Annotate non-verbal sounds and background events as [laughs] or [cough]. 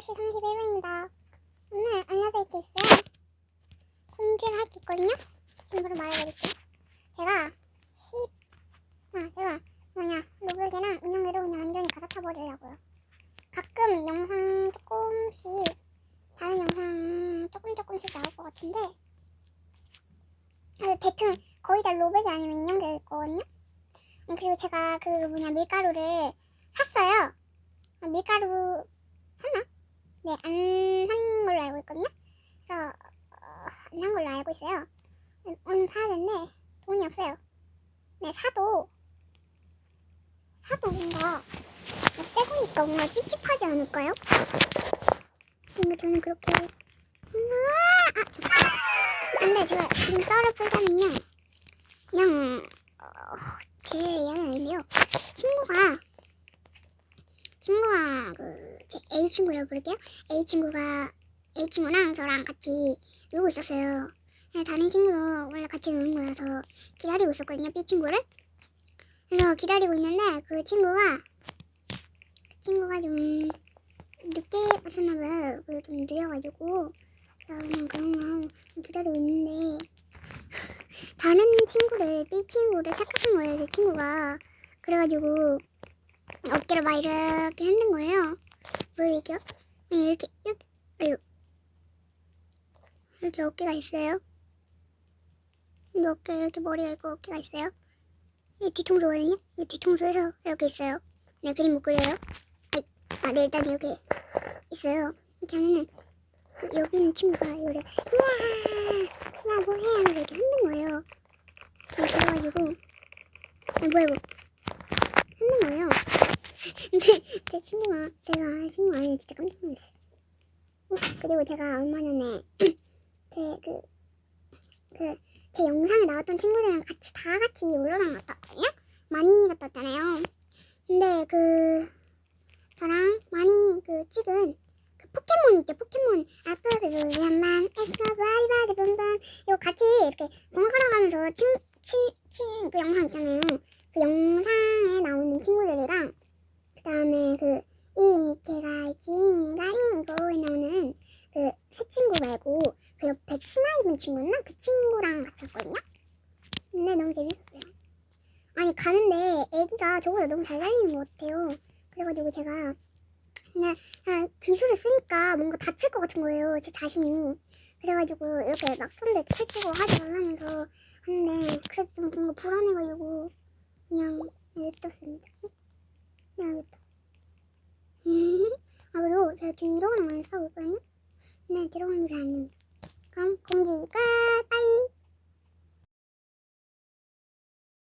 8시 31분입니다. 오늘 알려드릴 게 있어요. 공지를 할 게 있거든요. 바로 말해드릴게요. 제가 10, 아, 제가 뭐냐, 로블게랑 인형들을 그냥 완전히 갈아타버리려고요. 가끔 영상 조금씩, 다른 영상 조금 조금씩 나올 것 같은데, 아, 대충 거의 다 로백이 아니면 인형들 있거든요. 음, 그리고 제가 그 뭐냐, 밀가루를 샀어요. 아, 밀가루? 네, 안산 걸로 알고 있거든요. 그래서 어, 안산 걸로 알고 있어요. 음, 오늘 사야 되는데 돈이 없어요. 네, 사도 사도 뭔가 새 거니까 뭔가 찝찝하지 않을까요? 근데 저는 그렇게 아. 근데 제가 지금 썰어보자면요. 그냥 어, 제 얘기는 아닌데요. 친구가 친구가 그제 A 친구라고 부를게요. A 친구가 A 친구랑 저랑 같이 놀고 있었어요. 다른 친구도 원래 같이 노는 거라서 기다리고 있었거든요. B 친구를. 그래서 기다리고 있는데 그 친구가 그 친구가 좀 늦게 왔었나 봐요. 그좀 느려가지고 그냥 하고 기다리고 있는데 [laughs] 다른 친구를 B 친구를 착각한 거예요. 제 친구가 그래가지고 어깨를 막 이렇게 흔든 거예요. 보이죠? 네, 이렇게, 이렇게, 아유. 이렇게 어깨가 있어요. 이 어깨, 이렇게 머리가 있고 어깨가 있어요. 이 뒤통수거든요? 이 뒤통수에서 이렇게 있어요. 네, 그림 못 그려요. 아, 아, 네, 일단 여기 있어요. 이렇게 하면은, 그, 여기 있는 친구가 이거를, 이야, 야, 뭐해? 하면서 이렇게 흔든 거예요. 네, 그래가지고, 아, 뭐야, 이거. 흔든 거예요. [laughs] 근데 제 친구가 제가 친구 아니 진짜 깜짝 놀랐어요. 어, 그리고 제가 얼마 전에 [clears throat] 제그그 제 영상에 나왔던 친구들이랑 같이 다 같이 놀러장 갔다 왔거든요. 많이 갔다 왔잖아요. 근데 그 저랑 많이 그 찍은 그 포켓몬 있죠 포켓몬 아빠들 한만 에스카 바이바드 본본 이거 같이 이렇게 번갈아 가면서 친 친 친 그 영상 있잖아요. 그 영상에 나오는 친구들이랑 그 다음에 그 이니체가 지니가니고에 나오는 그 새 친구 말고 그 옆에 치마 입은 친구였나? 그 친구랑 같이 왔거든요. 근데 너무 재밌었어요. 아니 가는데 애기가 저보다 너무 잘 달리는 것 같아요. 그래가지고 제가 그냥 아, 기술을 쓰니까 뭔가 다칠 것 같은 거예요. 제 자신이. 그래가지고 이렇게 막 이렇게 펼치고 하지 말라면서 하는데 그래도 좀 뭔가 불안해가지고 그냥 냅뒀습니다. 그냥 냅뒀. 음, 아, 그리고 제가 뒤로 가는 많이 사고 있거든요? 네, 뒤로 가는 게잘안 됩니다. 그럼 공지 끝!